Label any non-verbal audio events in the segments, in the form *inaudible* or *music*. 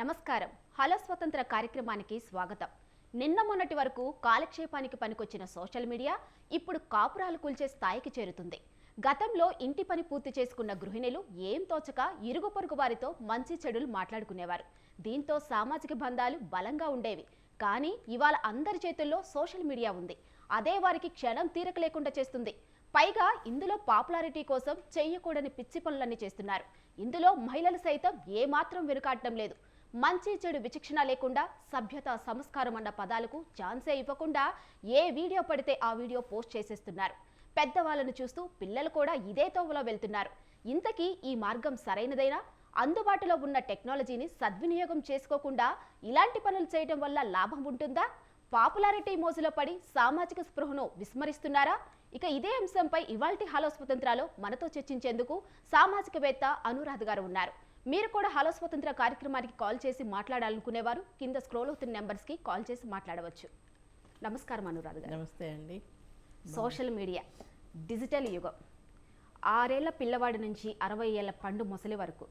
నమస్కారం. హలో స్వతంత్ర కార్యక్రమానికి స్వాగతం. నిన్న మొన్నటి వరకు కాలక్షేపానికి పనికొచ్చిన సోషల్ మీడియా ఇప్పుడు కాపురాలు కూల్చే స్థాయికి చేరుతుంది. గతంలో ఇంటి పని పూర్తి చేసుకున్న గృహిణులు ఏం తోచక ఇరుగు పొరుగు వారితో మంచి చెడులు మాట్లాడుకునేవారు. దీంతో సామాజిక బంధాలు బలంగా ఉండేవి. కానీ ఇవాళ అందరి చేతుల్లో సోషల్ మీడియా ఉంది. అదే వారికి క్షణం తీరక లేకుండా చేస్తుంది. పైగా ఇందులో పాపులారిటీ కోసం చేయకూడని పిచ్చి పనులన్నీ చేస్తున్నారు. ఇందులో మహిళలు సైతం ఏమాత్రం వెనుకాడటం లేదు. మంచి చెడు విచక్షణ లేకుండా సభ్యత సంస్కారం అన్న పదాలకు ఛాన్సే ఇవ్వకుండా ఏ వీడియో పడితే ఆ వీడియో పోస్ట్ చేసేస్తున్నారు. పెద్దవాళ్ళను చూస్తూ పిల్లలు కూడా ఇదే తోవలో వెళ్తున్నారు. ఇంతకీ ఈ మార్గం సరైనదైనా? అందుబాటులో ఉన్న టెక్నాలజీని సద్వినియోగం చేసుకోకుండా ఇలాంటి పనులు చేయడం వల్ల లాభం ఉంటుందా? పాపులారిటీ మోజులో పడి సామాజిక స్పృహను విస్మరిస్తున్నారా? ఇక ఇదే అంశంపై ఇవాల్టి హలో స్వతంత్రాలు మనతో చర్చించేందుకు సామాజికవేత్త అనురాధ గారు ఉన్నారు. మీరు కూడా హలో స్వతంత్ర కార్యక్రమానికి కాల్ చేసి మాట్లాడాలనుకునేవారు కింద స్క్రోల్ అవుతున్న నెంబర్స్కి కాల్ చేసి మాట్లాడవచ్చు. నమస్కారం అనురాధ గారు. నమస్తే అండి. సోషల్ మీడియా డిజిటల్ యుగం. ఆరేళ్ళ పిల్లవాడి నుంచి అరవై ఏళ్ళ పండు ముసలి వరకు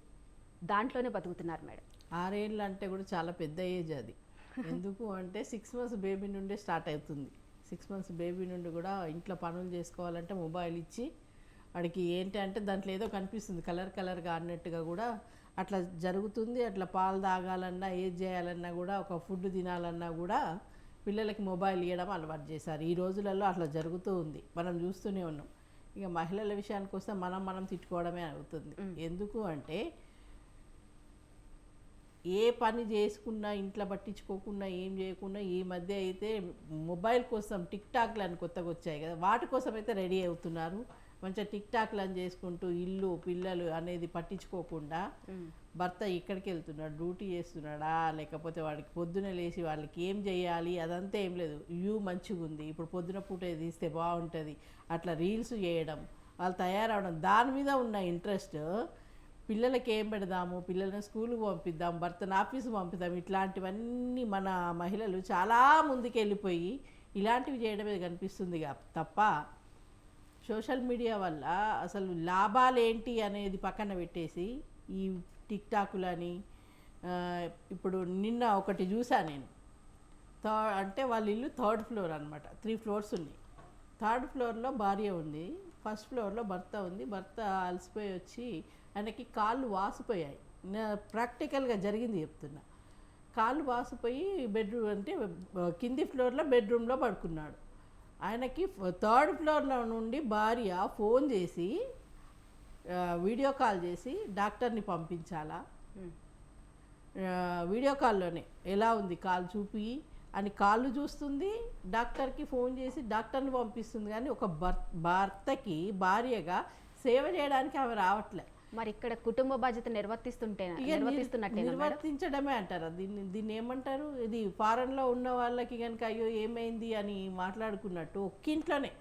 దాంట్లోనే బతుకుతున్నారు మేడం. ఆరేళ్ళు అంటే కూడా చాలా పెద్ద ఏజ్ అది. *laughs* ఎందుకు అంటే సిక్స్ మంత్స్ బేబీ నుండే స్టార్ట్ అవుతుంది. సిక్స్ మంత్స్ బేబీ నుండి కూడా ఇంట్లో పనులు చేసుకోవాలంటే మొబైల్ ఇచ్చి వాడికి ఏంటి అంటే దాంట్లో ఏదో కనిపిస్తుంది కలర్ కలర్గా అన్నట్టుగా కూడా అట్లా జరుగుతుంది అట్లా పాలు తాగాలన్నా ఏది చేయాలన్నా కూడా ఒక ఫుడ్ తినాలన్నా కూడా పిల్లలకి మొబైల్ ఇవ్వడం అలవాటు చేశారు. ఈ రోజులలో అట్లా జరుగుతూ ఉంది. మనం చూస్తూనే ఉన్నాం. ఇక మహిళల విషయానికి వస్తే మనం మనం తిట్టుకోవడమే అవుతుంది. ఎందుకు అంటే ఏ పని చేసుకున్నా ఇంట్లో పట్టించుకోకుండా ఏం చేయకుండా ఈ మధ్య అయితే మొబైల్ కోసం టిక్ టాక్లు అని కొత్తగా వచ్చాయి కదా. వాటి కోసం అయితే రెడీ అవుతున్నారు. మంచిగా టిక్ టాక్లు అని చేసుకుంటూ ఇల్లు పిల్లలు అనేది పట్టించుకోకుండా భర్త ఎక్కడికి వెళ్తున్నాడు డ్యూటీ చేస్తున్నాడా లేకపోతే వాడికి పొద్దున లేచి వాళ్ళకి ఏం చేయాలి అదంతా ఏం లేదు. వ్యూ మంచిగా ఉంది ఇప్పుడు పొద్దున పూట తీస్తే బాగుంటుంది అట్లా రీల్స్ చేయడం వాళ్ళు తయారవడం దాని మీద ఉన్న ఇంట్రెస్ట్ పిల్లలకి ఏం పెడదాము పిల్లల్ని స్కూల్కి పంపిద్దాం భర్తను ఆఫీస్కి పంపిద్దాం ఇట్లాంటివన్నీ మన మహిళలు చాలా ముందుకు వెళ్ళిపోయి ఇలాంటివి చేయడమే కనిపిస్తుంది తప్ప సోషల్ మీడియా వల్ల అసలు లాభాలు ఏంటి అనేది పక్కన పెట్టేసి ఈ టిక్ టాకులని ఇప్పుడు నిన్న ఒకటి చూసా నేను. థర్డ్ అంటే వాళ్ళ ఇల్లు థర్డ్ ఫ్లోర్ అనమాట త్రీ ఫ్లోర్స్ ఉన్నాయి. థర్డ్ ఫ్లోర్లో భార్య ఉంది. ఫస్ట్ ఫ్లోర్లో భర్త ఉంది. భర్త అలసిపోయి వచ్చి ఆయనకి కాళ్ళు వాసిపోయాయి. ప్రాక్టికల్గా జరిగింది చెప్తున్నా. కాళ్ళు వాసిపోయి బెడ్రూమ్ అంటే కింది ఫ్లోర్లో బెడ్రూమ్లో పడుకున్నాడు. ఆయనకి థర్డ్ ఫ్లోర్లో నుండి భార్య ఫోన్ చేసి వీడియో కాల్ చేసి డాక్టర్ని పంపించాలా? వీడియో కాల్లోనే ఎలా ఉంది కాలు చూపి అని కాళ్ళు చూస్తుంది డాక్టర్కి ఫోన్ చేసి డాక్టర్ని పంపిస్తుంది. కానీ ఒక భర్ భర్తకి భార్యగా సేవ చేయడానికి ఆమె రావట్లే. మరి ఇక్కడ కుటుంబ బాధ్యత నిర్వర్తిస్తుంటే నిర్వర్తిస్తున్నట్టే నిర్వర్తించడమే అంటారు. దీన్ని దీన్ని ఏమంటారు? ఇది ఫారెన్లో ఉన్న వాళ్ళకి కనుక అయ్యో ఏమైంది అని మాట్లాడుకున్నట్టు ఒక్కింట్లోనే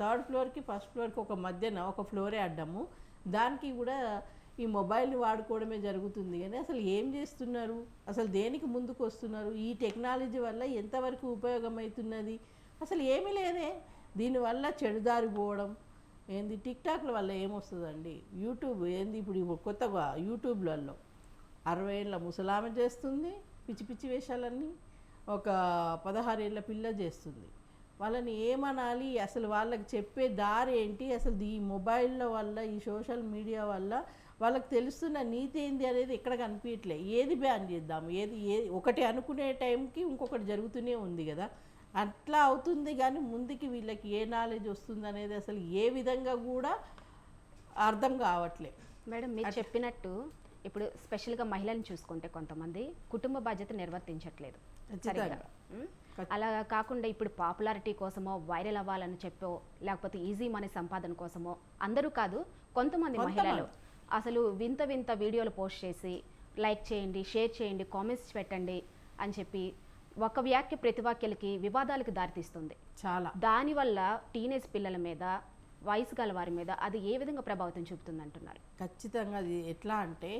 థర్డ్ ఫ్లోర్కి ఫస్ట్ ఫ్లోర్కి ఒక మధ్యన ఒక ఫ్లోరే అడ్డము. దానికి కూడా ఈ మొబైల్ని వాడుకోవడమే జరుగుతుంది కానీ అసలు ఏం చేస్తున్నారు? అసలు దేనికి ముందుకు వస్తున్నారు? ఈ టెక్నాలజీ వల్ల ఎంతవరకు ఉపయోగం అవుతున్నది? అసలు ఏమీ లేదే. దీనివల్ల చెడుదారి పోవడం ఏంది టిక్ టాక్ల వల్ల ఏమొస్తుందండి? యూట్యూబ్ ఏంది ఇప్పుడు ఇప్పుడు కొత్తగా యూట్యూబ్లలో అరవై ఏళ్ళ ముసలామె చేస్తుంది పిచ్చి పిచ్చి వేషాలన్నీ ఒక పదహారేళ్ళ పిల్ల చేస్తుంది. వాళ్ళని ఏమనాలి? అసలు వాళ్ళకి చెప్పే దారి ఏంటి? అసలు ఈ మొబైల్ల వల్ల ఈ సోషల్ మీడియా వల్ల వాళ్ళకి తెలుస్తున్న నీతి ఏంది అనేది ఎక్కడ కనిపించట్లే ఏది బ్యాన్ చేద్దాం? ఏది ఏ ఒకటి అనుకునే టైంకి ఇంకొకటి జరుగుతూనే ఉంది కదా. అట్లా అవుతుంది కానీ ముందుకి వీళ్ళకి ఏ నాలెడ్జ్ వస్తుంది అనేది అసలు ఏ విధంగా కూడా అర్థం కావట్లే మేడం మీరు చెప్పినట్టు ఇప్పుడు స్పెషల్గా మహిళలను చూసుకుంటే కొంతమంది కుటుంబ బాధ్యత నిర్వర్తించట్లేదు సరిగ్గా? అలా కాకుండా ఇప్పుడు పాపులారిటీ కోసమో వైరల్ అవ్వాలని చెప్పో లేకపోతే ఈజీ మనీ సంపాదన కోసమో అందరూ కాదు కొంతమంది. మహిళలు అసలు వింత వింత వీడియోలు పోస్ట్ చేసి లైక్ చేయండి షేర్ చేయండి కామెంట్స్ పెట్టండి అని చెప్పి ఒక వ్యాఖ్య ప్రతి వాక్యలకి వివాదాలకు దారితీస్తుంది. చాలా. దానివల్ల టీనేజ్ పిల్లల మీద వయసు గల వారి మీద అది ఏ విధంగా ప్రభావితం చూపుతుంది అంటున్నారు ఖచ్చితంగా అది ఎట్లా అంటే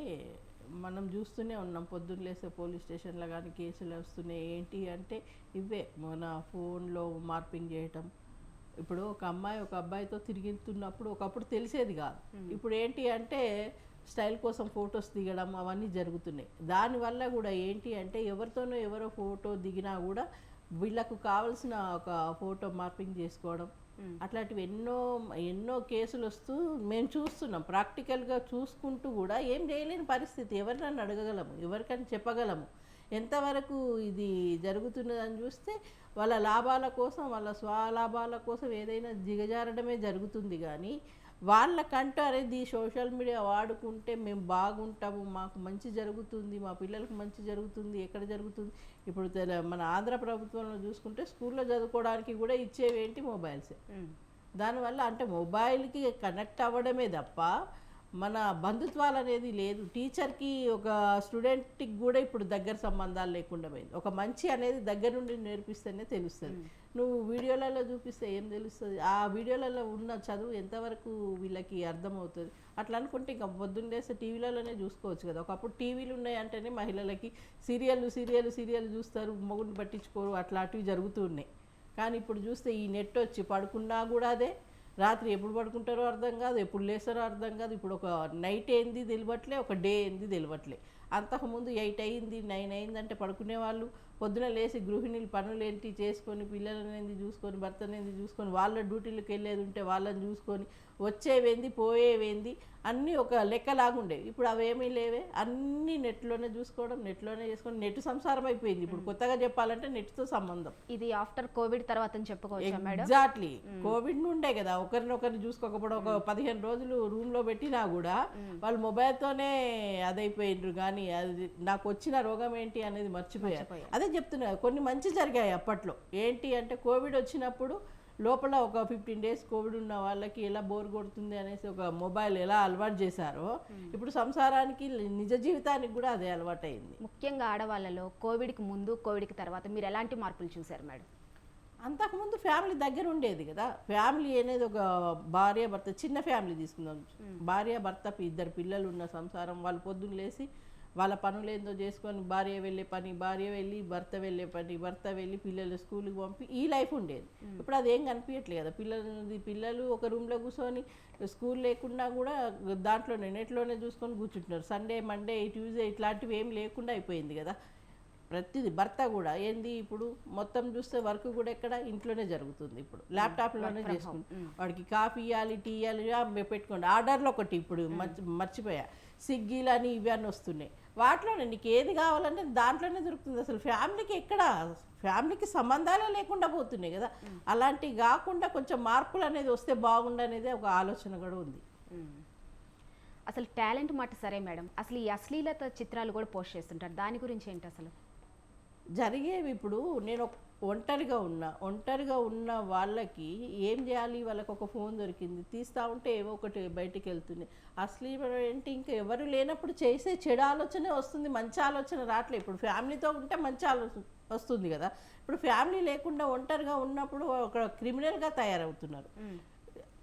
మనం చూస్తూనే ఉన్నాం పొద్దున్న లేస్తే పోలీస్ స్టేషన్లో కానీ కేసులు వస్తున్నాయి. ఏంటి అంటే ఇవే మన ఫోన్లో మార్పింగ్ చేయటం. ఇప్పుడు ఒక అమ్మాయి ఒక అబ్బాయితో తిరుగుతున్నప్పుడు ఒకప్పుడు తెలిసేది కాదు. ఇప్పుడు ఏంటి అంటే స్టైల్ కోసం ఫొటోస్ దిగడం అవన్నీ జరుగుతున్నాయి. దానివల్ల కూడా ఏంటి అంటే ఎవరితోనో ఎవరో ఫోటో దిగినా కూడా వీళ్ళకు కావాల్సిన ఒక ఫోటో మార్పింగ్ చేసుకోవడం. అట్లాంటివి ఎన్నో ఎన్నో కేసులు వస్తూ మేము చూస్తున్నాం. ప్రాక్టికల్గా చూసుకుంటూ కూడా ఏం చేయలేని పరిస్థితి. ఎవరినైనా అడగగలము ఎవరికైనా చెప్పగలము. ఎంతవరకు ఇది జరుగుతున్నదని చూస్తే వాళ్ళ లాభాల కోసం వాళ్ళ స్వలాభాల కోసం ఏదైనా దిగజారడమే జరుగుతుంది కానీ వాళ్ళకంటూ అనేది సోషల్ మీడియా వాడుకుంటే మేము బాగుంటాము మాకు మంచి జరుగుతుంది మా పిల్లలకు మంచి జరుగుతుంది ఎక్కడ జరుగుతుంది. ఇప్పుడు తెల మన ఆంధ్ర ప్రభుత్వంలో చూసుకుంటే స్కూల్లో చదువుకోవడానికి కూడా ఇచ్చేవి ఏంటి మొబైల్సే దానివల్ల అంటే మొబైల్కి కనెక్ట్ అవ్వడమే తప్ప మన బంధుత్వాలు అనేది లేదు. టీచర్కి ఒక స్టూడెంట్కి కూడా ఇప్పుడు దగ్గర సంబంధాలు లేకుండా పోయింది. ఒక మంచి అనేది దగ్గర నుండి నేర్పిస్తేనే తెలుస్తుంది. నువ్వు వీడియోలలో చూపిస్తే ఏం తెలుస్తుంది? ఆ వీడియోలలో ఉన్న చదువు ఎంతవరకు వీళ్ళకి అర్థమవుతుంది? అట్లా అనుకుంటే ఇంకా పొద్దున్నేసి టీవీలలోనే చూసుకోవచ్చు కదా. ఒకప్పుడు టీవీలు ఉన్నాయంటేనే మహిళలకి సీరియల్ సీరియల్ సీరియల్ చూస్తారు మొగుడిని పట్టించుకోరు అట్లాంటివి జరుగుతూ ఉన్నాయి. కానీ ఇప్పుడు చూస్తే ఈ నెట్ వచ్చి పడుకున్నా కూడా అదే. రాత్రి ఎప్పుడు పడుకుంటారో అర్థం కాదు ఎప్పుడు లేస్తారో అర్థం కాదు. ఇప్పుడు ఒక నైట్ ఏంది తెలియట్లే ఒక డే ఏంది తెలియట్లే అంతకుముందు ఎయిట్ అయింది నైన్ అయిందంటే పడుకునే వాళ్ళు పొద్దున లేచి గృహిణులు పనులు ఏంటి చేసుకొని పిల్లలనేది చూసుకొని భర్తనేది చూసుకొని వాళ్ళ డ్యూటీలకు వెళ్ళేది ఉంటే వాళ్ళని చూసుకొని వచ్చేవేంది పోయేవేంది అన్నీ ఒక లెక్కలాగుండేవి. ఇప్పుడు అవేమీ లేవే. అన్నీ నెట్లోనే చూసుకోవడం నెట్లోనే చేసుకొని నెట్ సంసారం అయిపోయింది ఇప్పుడు కొత్తగా చెప్పాలంటే నెట్తో సంబంధం. ఇది ఆఫ్టర్ కోవిడ్ తర్వాత చెప్పుకోవచ్చా ఎగ్జాక్ట్లీ. కోవిడ్ నుండే కదా. ఒకరినొకరిని చూసుకోకపోవడం ఒక పదిహేను రోజులు రూమ్లో పెట్టినా కూడా వాళ్ళు మొబైల్తోనే అదైపోయిండ్రు కానీ అది నాకు వచ్చిన రోగం ఏంటి అనేది మర్చిపోయారు. అదే చెప్తున్నా కొన్ని మంచి జరిగాయి అప్పట్లో. ఏంటి అంటే కోవిడ్ వచ్చినప్పుడు లోపల ఒక ఫిఫ్టీన్ డేస్ కోవిడ్ ఉన్న వాళ్ళకి ఎలా బోర్ కొడుతుంది అనేసి ఒక మొబైల్ ఎలా అలవాటు చేశారో ఇప్పుడు సంసారానికి నిజ జీవితానికి కూడా అదే అలవాటైంది ముఖ్యంగా ఆడవాళ్ళలో కోవిడ్కి ముందు కోవిడ్కి తర్వాత మీరు ఎలాంటి మార్పులు చూశారు మేడం? అంతకుముందు ఫ్యామిలీ దగ్గర ఉండేది కదా. ఫ్యామిలీ అనేది ఒక భార్య భర్త చిన్న ఫ్యామిలీ తీసుకుందాం. భార్య భర్త ఇద్దరు పిల్లలు ఉన్న సంసారం వాళ్ళు పొద్దున్న లేసి వాళ్ళ పనులు ఏందో చేసుకొని భార్య వెళ్ళే పని భార్య వెళ్ళి భర్త వెళ్ళే పని భర్త వెళ్ళి పిల్లలు స్కూల్కి పంపి ఈ లైఫ్ ఉండేది. ఇప్పుడు అదేం కనిపించట్లేదు కదా. పిల్లలు పిల్లలు ఒక రూమ్లో కూర్చొని స్కూల్ లేకుండా కూడా దాంట్లోనే నెట్లోనే చూసుకొని కూర్చుంటున్నారు. సండే మండే ట్యూస్డే ఇట్లాంటివి ఏం లేకుండా అయిపోయింది కదా. ప్రతిది భర్త కూడా. ఏంది ఇప్పుడు మొత్తం చూస్తే వర్క్ కూడా ఎక్కడ? ఇంట్లోనే జరుగుతుంది ఇప్పుడు. ల్యాప్టాప్లోనే చేసుకుంటాం. వాడికి కాఫీ ఇవ్వాలి టీ ఇవ్వాలి పెట్టుకోండి. ఆర్డర్లో ఒకటి ఇప్పుడు మర్చి మర్చిపోయా. స్విగ్గీలు అని ఇవి అని వస్తున్నాయి. వాటిలోనే నీకు ఏది కావాలంటే దాంట్లోనే దొరుకుతుంది. అసలు ఫ్యామిలీకి ఎక్కడ ఫ్యామిలీకి సంబంధాలే లేకుండా పోతున్నాయి కదా. అలాంటివి కాకుండా కొంచెం మార్పులు అనేది వస్తే బాగుండనేది ఒక ఆలోచన కూడా ఉంది. అసలు టాలెంట్ మాట సరే మేడం. అసలు ఈ అశ్లీలత చిత్రాలు కూడా పోస్ట్ చేస్తుంటారు. దాని గురించి ఏంటి అసలు? జరిగేవి ఇప్పుడు నేను ఒక- ఒంటరిగా ఉన్నా ఒంటరిగా ఉన్న వాళ్ళకి ఏం చేయాలి? వాళ్ళకి ఒక ఫోన్ దొరికింది. తీస్తా ఉంటే ఏవో ఒకటి బయటికి వెళ్తుంది. అసలు ఏంటి? ఇంకా ఎవరు లేనప్పుడు చేసే చెడు ఆలోచనే వస్తుంది. మంచి ఆలోచన రావట్లేదు ఇప్పుడు ఫ్యామిలీతో ఉంటే మంచి ఆలోచన వస్తుంది కదా. ఇప్పుడు ఫ్యామిలీ లేకుండా ఒంటరిగా ఉన్నప్పుడు ఒక క్రిమినల్గా తయారవుతున్నారు.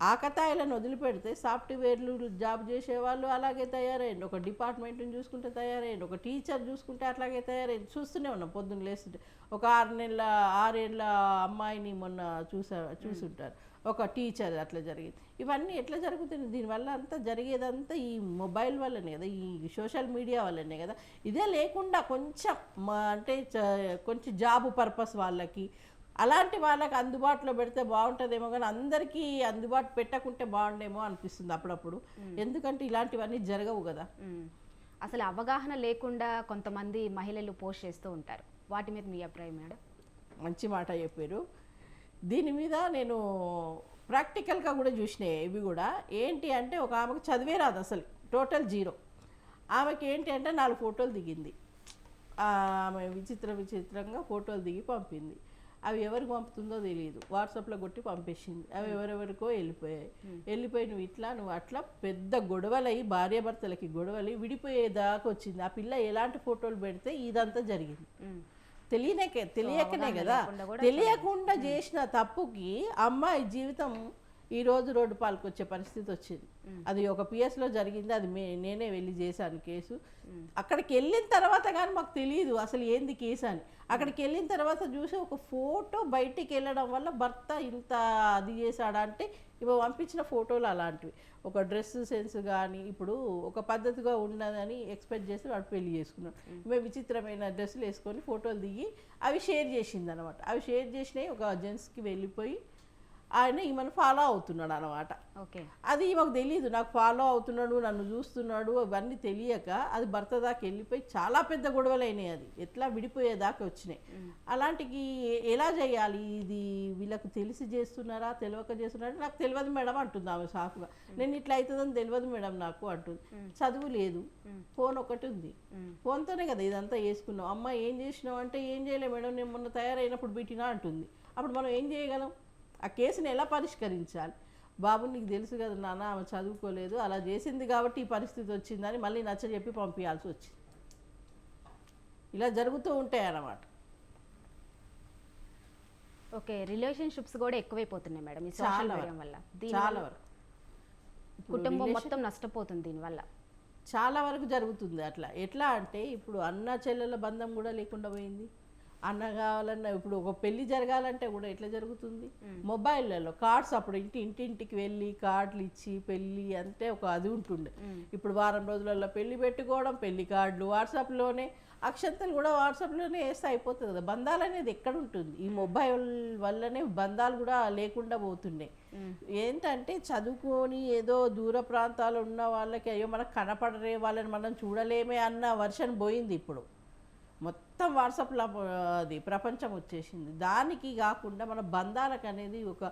ఆకతాయిలను వదిలిపెడితే సాఫ్ట్వేర్లు జాబ్ చేసేవాళ్ళు అలాగే తయారైంది ఒక డిపార్ట్మెంట్ని చూసుకుంటే తయారైంది ఒక టీచర్ చూసుకుంటే అట్లాగే తయారైంది చూస్తూనే ఉన్నాం. పొద్దున్న లేస్తుంటే ఒక ఆరు నెలల ఆరేళ్ళ అమ్మాయిని మొన్న చూసా చూసుంటారు. ఒక టీచర్ అట్లా జరిగింది. ఇవన్నీ ఎట్లా జరుగుతుంది దీనివల్ల అంతా జరిగేదంతా ఈ మొబైల్ వల్లనే కదా ఈ సోషల్ మీడియా వల్లనే కదా. ఇదే లేకుండా కొంచెం అంటే కొంచెం జాబ్ పర్పస్ వాళ్ళకి అలాంటి వాళ్ళకి అందుబాటులో పెడితే బాగుంటుందేమో కానీ అందరికీ అందుబాటు పెట్టకుంటే బాగుండేమో అనిపిస్తుంది అప్పుడప్పుడు. ఎందుకంటే ఇలాంటివన్నీ జరగవు కదా. అసలు అవగాహన లేకుండా కొంతమంది మహిళలు పోస్ట్ చేస్తూ ఉంటారు. వాటి మీద మీ అభిప్రాయం మేడం? మంచి మాట చెప్పారు. దీని మీద నేను ప్రాక్టికల్గా కూడా చూసినాయి ఇవి కూడా. ఏంటి అంటే ఒక ఆమెకు చదివే రాదు అసలు. Total zero. ఆమెకి ఏంటి అంటే నాలుగు ఫోటోలు దిగింది. ఆమె విచిత్ర విచిత్రంగా ఫోటోలు దిగి పంపింది. అవి ఎవరికి పంపుతుందో తెలియదు వాట్సాప్లో కొట్టి పంపేసింది. అవి ఎవరెవరికో వెళ్ళిపోయాయి వెళ్ళిపోయి నువ్వు ఇట్లా నువ్వు అట్లా పెద్ద గొడవలయ్యి భార్యాభర్తలకి గొడవలు విడిపోయేదాకా వచ్చింది. ఆ పిల్ల ఎలాంటి ఫోటోలు పెడితే ఇదంతా జరిగింది. మ్మ్. తెలియనకే తెలియకనే కదా తెలియకుండా చేసిన తప్పుకి అమ్మాయి జీవితం ఈ రోజు రోడ్డు పాలకు వచ్చే పరిస్థితి వచ్చింది. అది ఒక పిఎస్లో జరిగింది అది మే నేనే వెళ్ళి చేశాను కేసు. అక్కడికి వెళ్ళిన తర్వాత కానీ మాకు తెలియదు అసలు ఏంది కేసు అని. అక్కడికి వెళ్ళిన తర్వాత చూసి ఒక ఫోటో బయటికి వెళ్ళడం వల్ల భర్త ఇంత అది చేశాడా అంటే ఇవి పంపించిన ఫోటోలు అలాంటివి. ఒక డ్రెస్ సెన్స్ కానీ ఇప్పుడు ఒక పద్ధతిగా ఉన్నదని ఎక్స్పెక్ట్ చేసి వాడు పెళ్ళి చేసుకున్నాడు. మేము విచిత్రమైన డ్రెస్సులు వేసుకొని ఫోటోలు దిగి అవి షేర్ చేసింది అనమాట అవి షేర్ చేసినాయి ఒక జెంట్స్కి వెళ్ళిపోయి ఆయన ఈమెను ఫాలో అవుతున్నాడు అనమాట ఓకే. అది మాకు తెలియదు నాకు ఫాలో అవుతున్నాడు నన్ను చూస్తున్నాడు అవన్నీ తెలియక అది భర్త దాకా వెళ్ళిపోయి చాలా పెద్ద గొడవలు అయినాయి అది. ఎట్లా విడిపోయేదాకా వచ్చినాయి. అలాంటికి ఎలా చేయాలి? ఇది వీళ్ళకు తెలిసి చేస్తున్నారా? తెలియక చేస్తున్నారా? నాకు తెలియదు మేడం అంటుంది ఆమె సాకుగా నేను ఇట్లా అవుతుందని తెలియదు మేడం నాకు అంటుంది. చదువు లేదు. ఫోన్ ఒకటి ఉంది. ఫోన్తోనే కదా ఇదంతా వేసుకున్నాం అమ్మ ఏం చేసినావు అంటే ఏం చేయలే మేడం నేను మొన్న తయారైనప్పుడు పెట్టినా అంటుంది. అప్పుడు మనం ఏం చేయగలం? ఆ కేసుని ఎలా పరిష్కరించాలి? బాబు నీకు తెలుసు కదా నాన్న ఆమె చదువుకోలేదు. అలా చేసింది కాబట్టి ఈ పరిస్థితి వచ్చిందని మళ్ళీ నచ్చ చెప్పి పంపించాల్సి వచ్చింది. ఇలా జరుగుతూ ఉంటాయి అన్నమాట. ఓకే రిలేషన్షిప్స్ కూడా ఎక్కువైపోతున్నాయి మేడం ఈ సోషల్ మీడియా. వల్ల. చాలా వరకు. కుటుంబం మొత్తం నష్టపోతుంది దీనివల్ల. చాలా వరకు జరుగుతుంది అట్లా. ఎట్లా అంటే ఇప్పుడు అన్న చెల్లెల బంధం కూడా లేకుండా పోయింది. అన్న కావాలన్నా ఇప్పుడు ఒక పెళ్ళి జరగాలంటే కూడా ఎట్లా జరుగుతుంది? మొబైల్లలో కార్డ్స్ అప్పుడు ఇంటి ఇంటింటికి వెళ్ళి కార్డులు ఇచ్చి పెళ్ళి అంటే ఒక అది ఉంటుండే. ఇప్పుడు వారం రోజులలో పెళ్ళి పెట్టుకోవడం పెళ్ళి కార్డులు వాట్సాప్లోనే అక్షంతలు కూడా వాట్సాప్లోనే వేస్తే అయిపోతుంది కదా. బంధాలు అనేది ఎక్కడ ఉంటుంది? ఈ మొబైల్ వల్లనే బంధాలు కూడా లేకుండా పోతున్నాయి ఏంటంటే చదువుకొని ఏదో దూర ప్రాంతాలు ఉన్న వాళ్ళకి అయ్యో మనకు కనపడరే వాళ్ళని మనం చూడలేమే అన్న వర్షన్ పోయింది ఇప్పుడు. మొత్తం వాట్సాప్లో అది ప్రపంచం వచ్చేసింది. దానికి కాకుండా మన బంధాలకు అనేది ఒక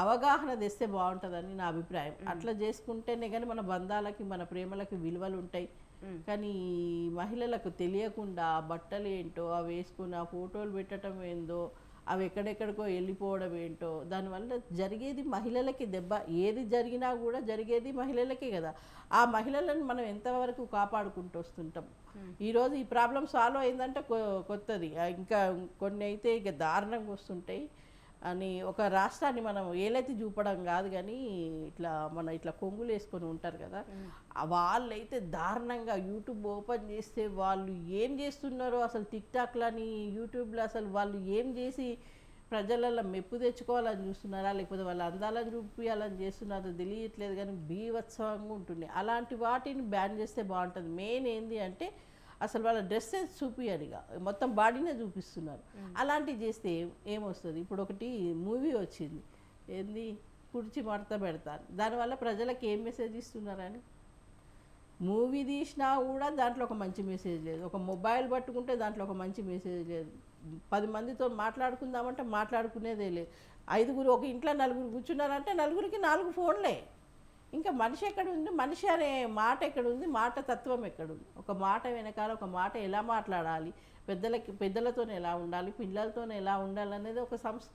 అవగాహన తెస్తే బాగుంటుందని నా అభిప్రాయం. అట్లా చేసుకుంటేనే కానీ మన బంధాలకి మన ప్రేమలకి విలువలు ఉంటాయి కానీ మహిళలకు తెలియకుండా బట్టలు ఏంటో అవి వేసుకుని ఆ ఫోటోలు పెట్టడం ఏందో అవి ఎక్కడెక్కడికో వెళ్ళిపోవడం ఏంటో దానివల్ల జరిగేది మహిళలకి దెబ్బ. ఏది జరిగినా కూడా జరిగేది మహిళలకే కదా. ఆ మహిళలను మనం ఎంతవరకు కాపాడుకుంటూ వస్తుంటాం? ఈరోజు ఈ ప్రాబ్లం సాల్వ్ అయిందంటే కొత్తది. ఇంకా కొన్ని అయితే ఇక దారుణంగా వస్తుంటాయి. అని ఒక రాష్ట్రాన్ని మనం ఏలైతే చూపడం కాదు కానీ ఇట్లా మన ఇట్లా కొంగులు వేసుకొని ఉంటారు కదా వాళ్ళైతే దారుణంగా యూట్యూబ్ ఓపెన్ చేస్తే వాళ్ళు ఏం చేస్తున్నారో అసలు టిక్ టాక్లని యూట్యూబ్లో అసలు వాళ్ళు ఏం చేసి ప్రజలలో మెప్పు తెచ్చుకోవాలని చూస్తున్నారా లేకపోతే వాళ్ళ అందాలను చూపించాలని చేస్తున్నారో తెలియట్లేదు కానీ బీభత్సవంగా ఉంటుంది అలాంటి వాటిని బ్యాన్ చేస్తే బాగుంటుంది. మెయిన్ ఏంది అంటే అసలు వాళ్ళ డ్రెస్ సెన్స్ చూపియరిగా మొత్తం బాడీనే చూపిస్తున్నారు. అలాంటివి చేస్తే ఏమొస్తుంది? ఇప్పుడు ఒకటి మూవీ వచ్చింది. ఏంది? కుర్చీ మడత పెడతాను దానివల్ల ప్రజలకు ఏం మెసేజ్ ఇస్తున్నారని మూవీ తీసినా కూడా దాంట్లో ఒక మంచి మెసేజ్ లేదు. ఒక మొబైల్ పట్టుకుంటే దాంట్లో ఒక మంచి మెసేజ్ లేదు. పది మందితో మాట్లాడుకుందామంటే మాట్లాడుకునేదే లేదు. ఐదుగురు ఒక ఇంట్లో నలుగురు కూర్చున్నారంటే నలుగురికి నాలుగు ఫోన్లే. ఇంకా మనిషి ఎక్కడ ఉంది మనిషి అనే మాట ఎక్కడ ఉంది మాట తత్వం ఎక్కడ ఉంది ఒక మాట వెనకాల ఒక మాట ఎలా మాట్లాడాలి? పెద్దలకి పెద్దలతో ఎలా ఉండాలి? పిల్లలతో ఎలా ఉండాలి అనేది ఒక సంస్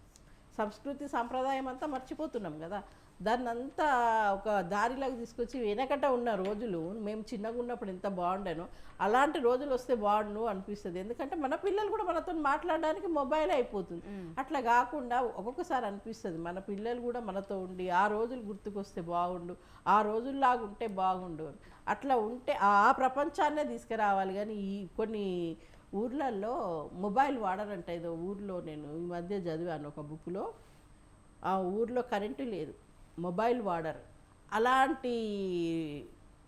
సంస్కృతి సాంప్రదాయం అంతా మర్చిపోతున్నాం కదా. దాన్ని అంతా ఒక దారిలోకి తీసుకొచ్చి వెనకట ఉన్న రోజులు మేము చిన్నగా ఉన్నప్పుడు ఎంత బాగుండేనో అలాంటి రోజులు వస్తే బాగుండు అనిపిస్తుంది. ఎందుకంటే మన పిల్లలు కూడా మనతో మాట్లాడడానికి మొబైల్ అయిపోతుంది. అట్లా కాకుండా ఒక్కొక్కసారి అనిపిస్తుంది మన పిల్లలు కూడా మనతో ఉండి ఆ రోజులు గుర్తుకొస్తే బాగుండు ఆ రోజుల్లాగా ఉంటే బాగుండు. అట్లా ఉంటే ఆ ప్రపంచాన్నే తీసుకురావాలి. కానీ ఈ కొన్ని ఊర్లలో మొబైల్ వాడరంట. ఏదో ఊర్లో నేను ఈ మధ్య చదివాను ఒక బుక్లో. ఆ ఊర్లో కరెంటు లేదు. మొబైల్ వాడరు. అలాంటి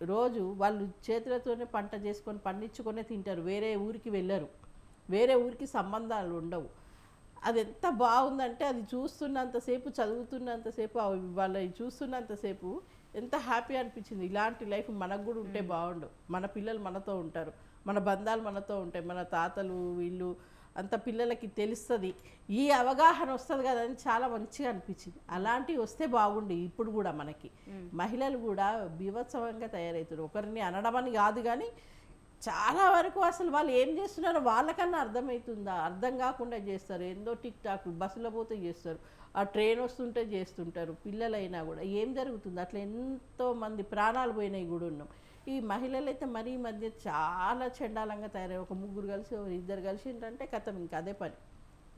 రోజు వాళ్ళు చేతులతోనే పంట చేసుకొని పండించుకొనే తింటారు. వేరే ఊరికి వెళ్ళరు. వేరే ఊరికి సంబంధాలు ఉండవు. అది ఎంత బాగుందంటే అది చూస్తున్నంతసేపు చదువుతున్నంతసేపు అవి వాళ్ళవి చూస్తున్నంతసేపు ఎంత హ్యాపీ అనిపించింది. ఇలాంటి లైఫ్ మనకు కూడా ఉంటే బాగుండు. మన పిల్లలు మనతో ఉంటారు. మన బంధాలు మనతో ఉంటాయి. మన తాతలు వీళ్ళు అంత పిల్లలకి తెలుస్తుంది. ఈ అవగాహన వస్తుంది కదా అని చాలా మంచిగా అనిపించింది. అలాంటివి వస్తే బాగుండు ఇప్పుడు కూడా మనకి. మహిళలు కూడా బీభత్సవంగా తయారవుతారు ఒకరిని అనడం అని కాదు కానీ చాలా వరకు అసలు వాళ్ళు ఏం చేస్తున్నారో వాళ్ళకన్నా అర్థమవుతుందా? అర్థం కాకుండా చేస్తారు. ఏందో టిక్ టాక్ బస్సులో పోతే చేస్తారు. ఆ ట్రైన్ వస్తుంటే చేస్తుంటారు పిల్లలైనా కూడా. ఏం జరుగుతుంది? అట్లా ఎంతో మంది ప్రాణాలు పోయినాయి కూడా ఉన్నాం ఈ మహిళలు అయితే మరీ ఈ మధ్య చాలా చండాలంగా తయారయ్యారు. ఒక ముగ్గురు కలిసి ఇద్దరు కలిసి ఏంటంటే కథం ఇంకా అదే పని.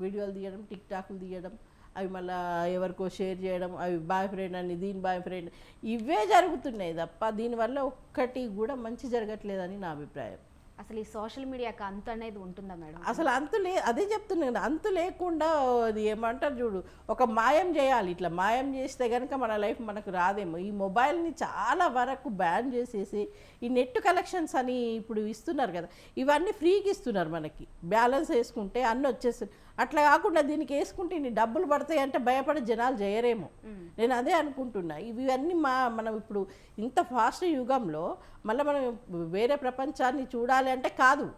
వీడియోలు తీయడం టిక్ టాక్లు తీయడం అవి మళ్ళీ ఎవరికో షేర్ చేయడం అవి బాయ్ ఫ్రెండ్ అని దీని బాయ్ ఫ్రెండ్. ఇవే జరుగుతున్నాయి తప్ప దీనివల్ల ఒక్కటి కూడా మంచి జరగట్లేదని నా అభిప్రాయం. అసలు ఈ సోషల్ మీడియాకి అంత అనేది ఉంటుందా మేడం? అసలు అంతు లే అదే చెప్తున్నాను అంతు లేకుండా అది ఏమంటారు చూడు ఒక మాయం చేయాలి ఇట్లా మాయం చేస్తే కనుక మన లైఫ్ మనకు రాదేమో. ఈ మొబైల్ని చాలా వరకు బ్యాన్ చేసేసి ఈ నెట్ కలెక్షన్స్ అని ఇప్పుడు ఇస్తున్నారు కదా ఇవన్నీ ఫ్రీకి ఇస్తున్నారు మనకి. బ్యాలెన్స్ వేసుకుంటే అన్నీ వచ్చేస్తుంది అట్లా కాకుండా దీనికి వేసుకుంటే ఇన్ని డబ్బులు పడతాయి అంటే భయపడే జనాలు చేయరేమో నేను అదే అనుకుంటున్నా. ఇవి అన్నీ మా మనం ఇప్పుడు ఇంత ఫాస్ట్ యుగంలో మళ్ళీ మనం వేరే ప్రపంచాన్ని చూడాలి అంటే కాదు.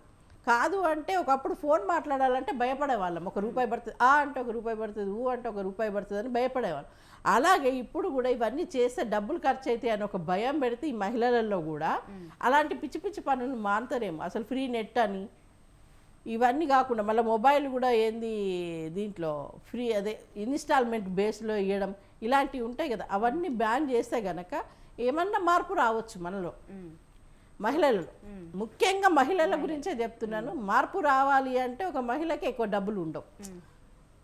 కాదు అంటే ఒకప్పుడు ఫోన్ మాట్లాడాలంటే భయపడేవాళ్ళం. ఒక రూపాయి పడుతుంది ఆ అంటే ఒక రూపాయి పడుతుంది ఊ అంటే ఒక రూపాయి పడుతుంది అని భయపడేవాళ్ళం. అలాగే ఇప్పుడు కూడా ఇవన్నీ చేస్తే డబ్బులు ఖర్చు అవుతాయి అని ఒక భయం పెడితే ఈ మహిళలలో కూడా అలాంటి పిచ్చి పిచ్చి పనులు మానతారేమో. అసలు ఫ్రీ నెట్ అని ఇవన్నీ కాకుండా మళ్ళీ మొబైల్ కూడా ఏంది దీంట్లో ఫ్రీ అదే ఇన్స్టాల్మెంట్ బేస్లో ఇవ్వడం ఇలాంటివి ఉంటాయి కదా అవన్నీ బ్యాన్ చేస్తే గనక ఏమన్నా మార్పు రావచ్చు మనలో. ఉమ్. మహిళలలో ముఖ్యంగా మహిళల గురించే చెప్తున్నాను. మార్పు రావాలి అంటే ఒక మహిళకి ఎక్కువ డబ్బులు ఉండవు.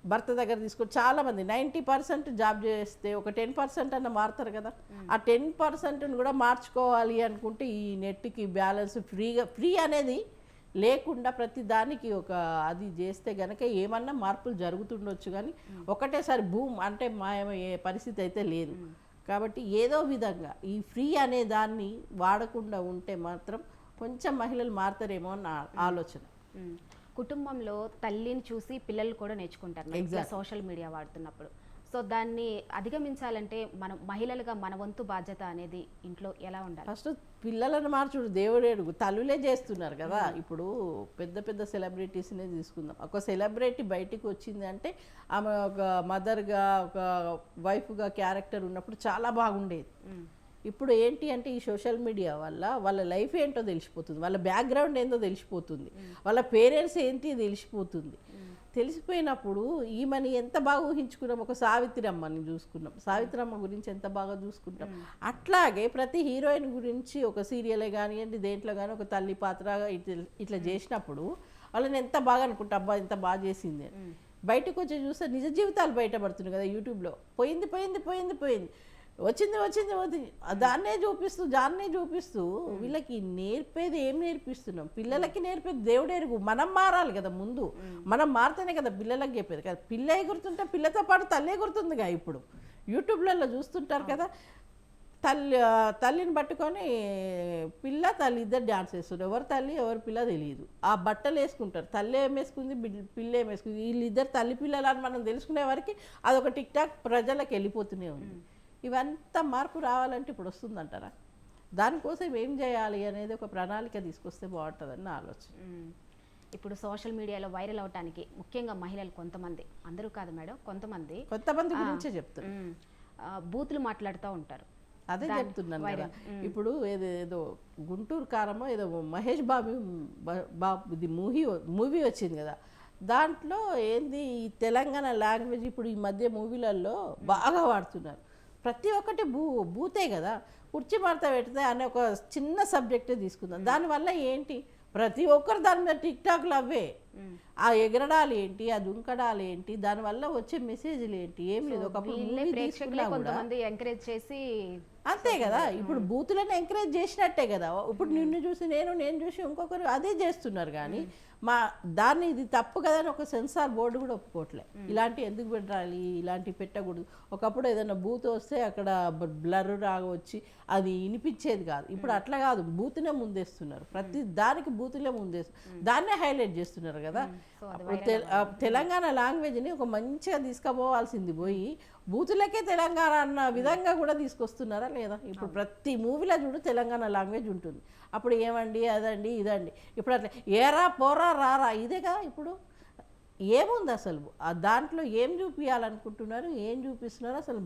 భర్త దగ్గర తీసుకొని చాలా మంది నైంటీ పర్సెంట్ జాబ్ చేస్తే ఒక టెన్ పర్సెంట్ అన్న మారుతారు కదా. ఆ టెన్ పర్సెంట్ని కూడా మార్చుకోవాలి అనుకుంటే ఈ నెట్కి బ్యాలెన్స్ ఫ్రీగా ఫ్రీ అనేది లేకుండా ప్రతి దానికి ఒక అది చేస్తే గనక ఏమన్నా మార్పులు జరుగుతుండొచ్చు కానీ ఒకటేసారి భూమ్ అంటే మాయమయ్యే పరిస్థితి అయితే లేదు. కాబట్టి ఏదో విధంగా ఈ ఫ్రీ అనే దాన్ని వాడకుండా ఉంటే మాత్రం కొంచెం మహిళలు మారుతారేమో అని ఆలోచన. కుటుంబంలో తల్లిని చూసి పిల్లలు కూడా నేర్చుకుంటారు సోషల్ మీడియా వాడుతున్నప్పుడు. సో దాన్ని అధిగమించాలంటే మనం మహిళలుగా మన వంతు బాధ్యత అనేది ఇంట్లో ఎలా ఉండాలి? ఫస్ట్ పిల్లలను మార్చుడు దేవుడు ఎడుగు తల్లులే చేస్తున్నారు కదా. ఇప్పుడు పెద్ద పెద్ద సెలబ్రిటీస్నే తీసుకుందాం. ఒక సెలబ్రిటీ బయటికి వచ్చింది అంటే ఆమె ఒక మదర్గా ఒక వైఫ్గా క్యారెక్టర్ ఉన్నప్పుడు చాలా బాగుండేది. ఉమ్. ఇప్పుడు ఏంటి అంటే ఈ సోషల్ మీడియా వల్ల వాళ్ళ లైఫ్ ఏంటో తెలిసిపోతుంది. వాళ్ళ బ్యాక్గ్రౌండ్ ఏందో తెలిసిపోతుంది. వాళ్ళ పేరెంట్స్ ఏంటి తెలిసిపోతుంది. తెలిసిపోయినప్పుడు ఈమెని ఎంత బాగా ఊహించుకున్నాం? ఒక సావిత్రమ్మని చూసుకున్నాం. సావిత్రమ్మ గురించి ఎంత బాగా చూసుకుంటాం? అట్లాగే ప్రతి హీరోయిన్ గురించి ఒక సీరియలే కానివ్వండి దేంట్లో కానీ ఒక తల్లి పాత్ర ఇట్లా చేసినప్పుడు వాళ్ళని ఎంత బాగా అనుకుంటా? అబ్బా ఎంత బాగా చేసింది బయటకు వచ్చి చూస్తే నిజ జీవితాలు బయటపడుతున్నాయి కదా యూట్యూబ్లో. పోయింది పోయింది పోయింది పోయింది. వచ్చింది వచ్చింది వచ్చింది. ఆ దాన్నే చూపిస్తూ దాన్నే చూపిస్తూ వీళ్ళకి నేర్పేది ఏం నేర్పిస్తున్నాం? పిల్లలకి నేర్పేది దేవుడు ఎరుగు. మనం మారాలి కదా ముందు. మనం మారితేనే కదా పిల్లలకి చెప్పేది. కదా పిల్ల ఎగురుతుంటే పిల్లతో పాటు తల్లి ఎగురుతుందిగా ఇప్పుడు. యూట్యూబ్లలో చూస్తుంటారు కదా తల్లి తల్లిని పట్టుకొని పిల్ల తల్లి ఇద్దరు డ్యాన్స్ చేస్తారు ఎవరు తల్లి ఎవరు పిల్ల తెలియదు. ఆ బట్టలు వేసుకుంటారు. తల్లి ఏం వేసుకుంది పిల్ల ఏం వేసుకుంది. వీళ్ళిద్దరు తల్లి పిల్లలు అని మనం తెలుసుకునే వరకు అదొక టిక్ టాక్ ప్రజలకు వెళ్ళిపోతూనే ఉంది. ఇవంతా మార్పు రావాలంటే ఇప్పుడు వస్తుందంటారా? దానికోసం ఏం చేయాలి అనేది ఒక ప్రణాళిక తీసుకొస్తే బాగుంటుందని నా ఆలోచన. ఇప్పుడు సోషల్ మీడియాలో వైరల్ అవటానికి ముఖ్యంగా మహిళలు కొంతమంది అందరూ కాదు మేడం కొంతమంది కొంతమంది గురించే ఆ, బూతులు మాట్లాడుతూ ఉంటారు. అదే చెప్తున్నాను. కదా. ఇప్పుడు ఏదో ఏదో గుంటూరు కారమో ఏదో మహేష్ బాబు బాబు ఇది మూవీ మూవీ వచ్చింది కదా. దాంట్లో ఏంది ఈ తెలంగాణ లాంగ్వేజ్ ఇప్పుడు ఈ మధ్య మూవీలలో బాగా వాడుతున్నారు. ప్రతి ఒక్కటి భూ భూతే కదా. కుర్చీ మడత పెడితే అనే ఒక చిన్న సబ్జెక్టే తీసుకుందాం. దానివల్ల ఏంటి? ప్రతి ఒక్కరు దాని మీద టిక్ టాక్లు అవే. ఆ ఎగరడాలు ఏంటి ఆ దుంకడాలు ఏంటి దానివల్ల వచ్చే మెసేజ్లు ఏంటి ఏం లేదు. ఒకప్పుడు తీసుకున్నా కూడా ఎంకరేజ్ చేసి అంతే కదా. ఇప్పుడు బూతులను ఎంకరేజ్ చేసినట్టే కదా. ఇప్పుడు నిన్ను చూసి నేను నేను చూసి ఇంకొకరు అదే చేస్తున్నారు కానీ మా దాన్ని ఇది తప్పు కదా అని ఒక సెన్సార్ బోర్డు కూడా ఒప్పుకోవట్లే. ఇలాంటి ఎందుకు పెట్టాలి? ఇలాంటివి పెట్టకూడదు. ఒకప్పుడు ఏదైనా బూత్ వస్తే అక్కడ బ్లర్ రాగా వచ్చి అది వినిపించేది కాదు. ఇప్పుడు అట్లా కాదు. బూత్నే ముందేస్తున్నారు. ప్రతి దానికి బూతులే ముందేస్తున్నారు దాన్నే హైలైట్ చేస్తున్నారు కదా. తెలంగాణ లాంగ్వేజ్ని ఒక మంచిగా తీసుకుపోవాల్సింది పోయి బూతులకే తెలంగాణ అన్న విధంగా కూడా తీసుకొస్తున్నారా లేదా? ఇప్పుడు ప్రతి మూవీలో చూడు తెలంగాణ లాంగ్వేజ్ ఉంటుంది. అప్పుడు ఏమండి అదండి ఇదండి. ఇప్పుడు అట్లా ఏరా పోరా రారా ఇదే కదా ఇప్పుడు? ఏముంది అసలు? దాంట్లో ఏం చూపించాలనుకుంటున్నారు ఏం చూపిస్తున్నారు? అసలు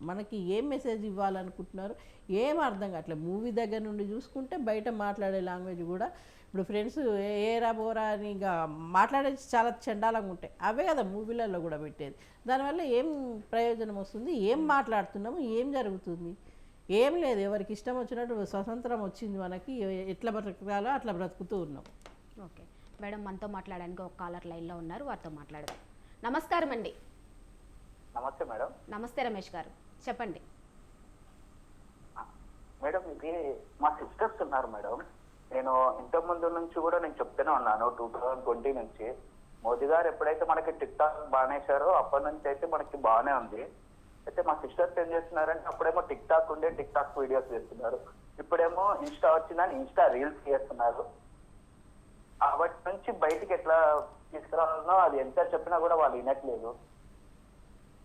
మనకి ఏం మెసేజ్ ఇవ్వాలనుకుంటున్నారు? ఏం అర్థం కావట్లేదు. మూవీ దగ్గర నుండి చూసుకుంటే బయట మాట్లాడే లాంగ్వేజ్ కూడా ఇప్పుడు ఫ్రెండ్స్ ఏరా బోరా అని ఇంకా మాట్లాడేది చాలా చండాలంగా ఉంటాయి. అవే కదా మూవీలలో కూడా పెట్టేది. దానివల్ల ఏం ప్రయోజనం వస్తుంది? ఏం మాట్లాడుతున్నాము? ఏం జరుగుతుంది? ఏం లేదు. ఎవరికి ఇష్టం వచ్చినట్టు స్వతంత్రం వచ్చింది మనకి. ఎట్లా బ్రతకాలో అట్లా బ్రతుకుతూ ఉన్నాం. ఓకే. మేడం మనతో మాట్లాడడానికి ఒక కాలర్ లైన్లో ఉన్నారు వారితో మాట్లాడదాం. నమస్కారం అండి. నమస్తే మేడం. నమస్తే రమేష్ గారు. చెప్పండి. మేడం ఇది మా సిస్టర్స్ ఉన్నారు మేడం. నేను ఇంతకు ముందు నుంచి కూడా నేను చెప్తూనే ఉన్నాను టూ థౌజండ్ ట్వంటీ నుంచి. మోదీ గారు ఎప్పుడైతే మనకి టిక్ టాక్ బానేశారో అప్పటి నుంచి అయితే మనకి బాగానే ఉంది. అయితే మా సిస్టర్స్ ఏం చేస్తున్నారంటే అప్పుడేమో టిక్ టాక్ ఉండే టిక్ టాక్ వీడియోస్ చేస్తున్నారు. ఇప్పుడేమో ఇన్స్టా వచ్చిందని ఇన్స్టా రీల్స్ చేస్తున్నారు. వాటి నుంచి బయటికి ఎట్లా తీసుకురావాలనో అది ఎంత చెప్పినా కూడా వాళ్ళు వినట్లేదు.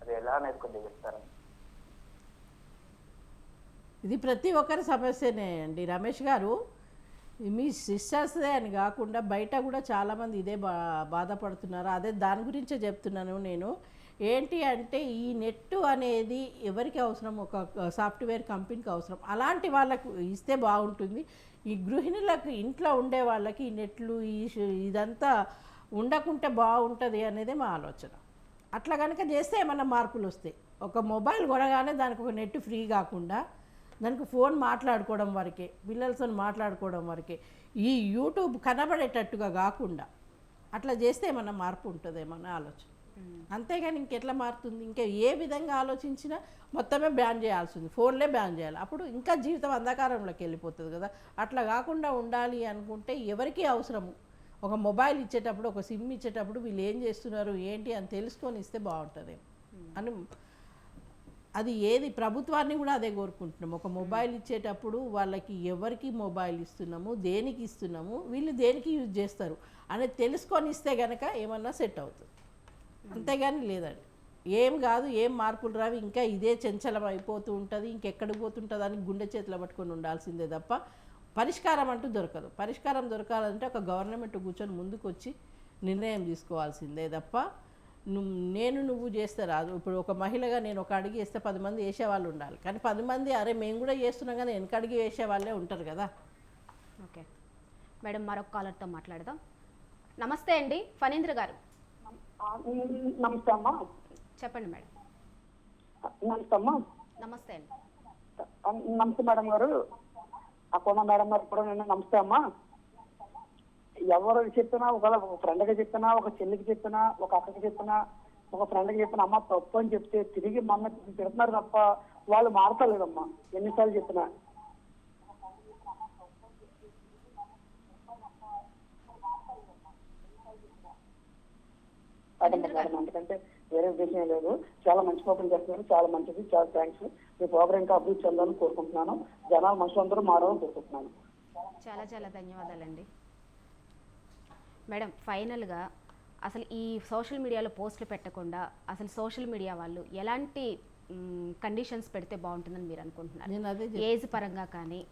అది ఎలా అనేది కొద్దిగా చెప్తారని ఇది ప్రతి ఒక్కరి సమస్యనే అండి. రమేష్ గారు మీ సిస్టర్స్దే అని కాకుండా బయట కూడా చాలామంది ఇదే బా బాధపడుతున్నారు. అదే దాని గురించే చెప్తున్నాను నేను. ఏంటి అంటే ఈ నెట్ అనేది ఎవరికి అవసరం? ఒక సాఫ్ట్వేర్ కంపెనీకి అవసరం. అలాంటి వాళ్ళకు ఇస్తే బాగుంటుంది. ఈ గృహిణులకు ఇంట్లో ఉండే వాళ్ళకి ఈ నెట్లు ఈ ఇదంతా ఉండకుంటే బాగుంటుంది అనేది మా ఆలోచన. అట్లా కనుక చేస్తే ఏమన్నా మార్పులు వస్తాయి. ఒక మొబైల్ కొనగానే దానికి ఒక నెట్ ఫ్రీ కాకుండా దానికి ఫోన్ మాట్లాడుకోవడం వరకే పిల్లలతో మాట్లాడుకోవడం వరకే ఈ యూట్యూబ్ కనబడేటట్టుగా కాకుండా అట్లా చేస్తే ఏమన్నా మార్పు ఉంటుందేమన్నా ఆలోచన. అంతేగాని ఇంకెట్లా మారుతుంది? ఇంకా ఏ విధంగా ఆలోచించినా మొత్తమే బ్యాన్ చేయాల్సి ఉంది ఫోన్లే బ్యాన్ చేయాలి. అప్పుడు ఇంకా జీవితం అంధకారంలోకి వెళ్ళిపోతుంది కదా. అట్లా కాకుండా ఉండాలి అనుకుంటే ఎవరికీ అవసరము. ఒక మొబైల్ ఇచ్చేటప్పుడు ఒక సిమ్ ఇచ్చేటప్పుడు వీళ్ళు ఏం చేస్తున్నారు ఏంటి అని తెలుసుకొని ఇస్తే బాగుంటుంది. అని అది ఏది? ప్రభుత్వాన్ని కూడా అదే కోరుకుంటున్నాము ఒక మొబైల్ ఇచ్చేటప్పుడు వాళ్ళకి ఎవరికి మొబైల్ ఇస్తున్నాము దేనికి ఇస్తున్నాము వీళ్ళు దేనికి యూజ్ చేస్తారు అనేది తెలుసుకొని ఇస్తే గనక ఏమన్నా సెట్ అవుతుంది. అంతేగాని లేదండి. ఏం కాదు ఏం మార్పులు రావు ఇంకా ఇదే చంచలం అయిపోతూ ఉంటుంది ఇంకెక్కడికి పోతుంటుంది అని గుండె చేతిలో పట్టుకొని ఉండాల్సిందే తప్ప పరిష్కారం అంటూ దొరకదు. పరిష్కారం దొరకాలంటే ఒక గవర్నమెంట్ కూర్చొని ముందుకు వచ్చి నిర్ణయం తీసుకోవాల్సిందే తప్ప నేను నువ్వు చేస్తే రాదు. ఇప్పుడు ఒక మహిళగా నేను ఒక అడిగి వేస్తే పది మంది వేసేవాళ్ళు ఉండాలి. కానీ పది మంది అరే మేము కూడా చేస్తున్నాం కానీ వెనక అడిగి వేసే వాళ్ళే ఉంటారు కదా. ఓకే. మేడం మరొక కాలర్తో మాట్లాడదాం. నమస్తే అండి ఫణీంద్ర గారు. నమస్తే అమ్మా చెప్పండి మేడం. నమస్తే అమ్మా నమస్తే అండి. నమస్తే మేడం గారు. అక్కడ మేడం గారు కూడా నేను నమస్తే అమ్మా ఎవరు చెప్పినా ఒకవేళ ఒక ఫ్రెండ్కి చెప్పినా ఒక చెల్లికి చెప్పినా ఒక అక్కకి చెప్పినా ఒక ఫ్రెండ్కి చెప్పినా అమ్మ తప్పు అని చెప్తే తిరిగి మన తిడుతున్నారు తప్ప వాళ్ళు మారతలేదమ్మా ఎన్నిసార్లు చెప్పినా. ఎందుకంటే వేరే ఉద్దేశం లేదు. చాలా మంచి ప్రోగ్రాం చేస్తున్నారు. చాలా మంచిది. చాలా థ్యాంక్స్ మీ ప్రోగ్రాం ఇంకా అభివృద్ధి చెందాలని కోరుకుంటున్నాను. జనాలు మనుషులందరూ మారాలని కోరుకుంటున్నాను. చాలా చాలా ధన్యవాదాలండి. మేడం ఫైనల్గా అసలు ఈ సోషల్ మీడియాలో పోస్టులు పెట్టకుండా అసలు సోషల్ మీడియా వాళ్ళు ఎలాంటి కండిషన్స్ పెడితే బాగుంటుందని మీరు అనుకుంటున్నారు? నేను అదే చెప్- ఏజ్ పరంగా కానీ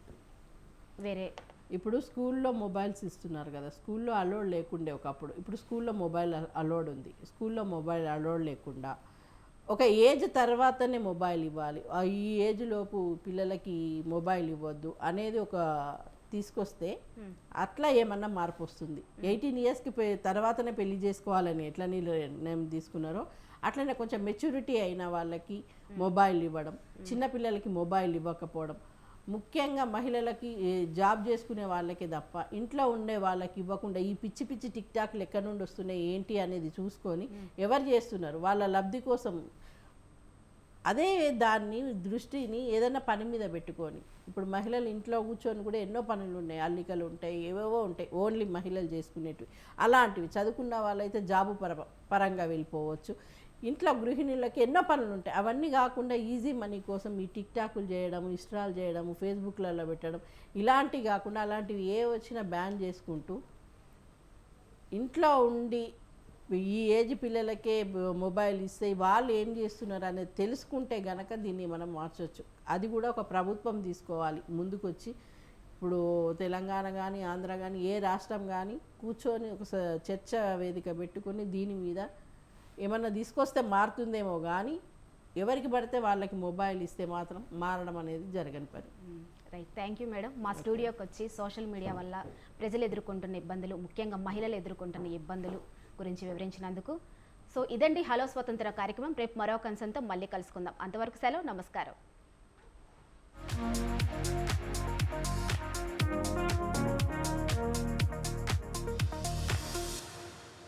వేరే ఇప్పుడు స్కూల్లో మొబైల్స్ ఇస్తున్నారు కదా స్కూల్లో అలోడ్ లేకుండే ఒకప్పుడు. ఇప్పుడు స్కూల్లో మొబైల్ అలోడ్ ఉంది. స్కూల్లో మొబైల్ అలోడ్ లేకుండా. ఒక ఏజ్ తర్వాతనే మొబైల్ ఇవ్వాలి. ఈ ఏజ్ లోపు పిల్లలకి మొబైల్ ఇవ్వద్దు అనేది ఒక తీసుకొస్తే అట్లా ఏమన్నా మార్పు వస్తుంది. ఎయిటీన్ ఇయర్స్కి తర్వాతనే పెళ్ళి చేసుకోవాలని ఎట్లా నిర్ణయం తీసుకున్నారో అట్లనే కొంచెం మెచ్యూరిటీ అయిన వాళ్ళకి మొబైల్ ఇవ్వడం చిన్నపిల్లలకి మొబైల్ ఇవ్వకపోవడం ముఖ్యంగా మహిళలకి జాబ్ చేసుకునే వాళ్ళకి తప్ప ఇంట్లో ఉండే వాళ్ళకి ఇవ్వకుండా ఈ పిచ్చి పిచ్చి టిక్ టాక్లు ఎక్కడి నుండి వస్తున్నాయి ఏంటి అనేది చూసుకొని ఎవరు చేస్తున్నారు? వాళ్ళ లబ్ధి కోసం అదే దాన్ని దృష్టిని ఏదైనా పని మీద పెట్టుకొని ఇప్పుడు మహిళలు ఇంట్లో కూర్చొని కూడా ఎన్నో పనులు ఉన్నాయి. అల్లికలు ఉంటాయి ఏవేవో ఉంటాయి. ఓన్లీ మహిళలు చేసుకునేటివి. అలాంటివి. చదువుకున్న వాళ్ళైతే జాబు పర పరంగా వెళ్ళిపోవచ్చు. ఇంట్లో గృహిణులకి ఎన్నో పనులు ఉంటాయి. అవన్నీ కాకుండా ఈజీ మనీ కోసం ఈ టిక్ టాకులు చేయడం ఇన్స్టాల్ చేయడం ఫేస్బుక్లలో పెట్టడం ఇలాంటివి కాకుండా అలాంటివి ఏ వచ్చినా బ్యాన్ చేసుకుంటూ ఇంట్లో ఉండి ఈ ఏజ్ పిల్లలకే మొబైల్ ఇస్తే వాళ్ళు ఏం చేస్తున్నారు అనేది తెలుసుకుంటే గనక దీన్ని మనం మార్చవచ్చు అది కూడా ఒక ప్రభుత్వం తీసుకోవాలి. ముందుకొచ్చి ఇప్పుడు తెలంగాణ కానీ ఆంధ్ర కానీ ఏ రాష్ట్రం కానీ కూర్చొని ఒక చర్చ వేదిక పెట్టుకొని దీని మీద ఏమన్నా తీసుకొస్తే మారుతుందేమో కానీ ఎవరికి పడితే వాళ్ళకి మొబైల్ ఇస్తే మాత్రం మారడం అనేది జరగని పని. రైట్ థ్యాంక్ యూ మేడం మా స్టూడియోకి వచ్చి సోషల్ మీడియా వల్ల ప్రజలు ఎదుర్కొంటున్న ఇబ్బందులు ముఖ్యంగా మహిళలు ఎదుర్కొంటున్న ఇబ్బందులు గురించి వివరించినందుకు. సో ఇదండి హలో స్వతంత్ర కార్యక్రమం. రేపు మరో కన్సంతో మళ్ళీ కలుసుకుందాం. అంతవరకు సెలవు. నమస్కారం.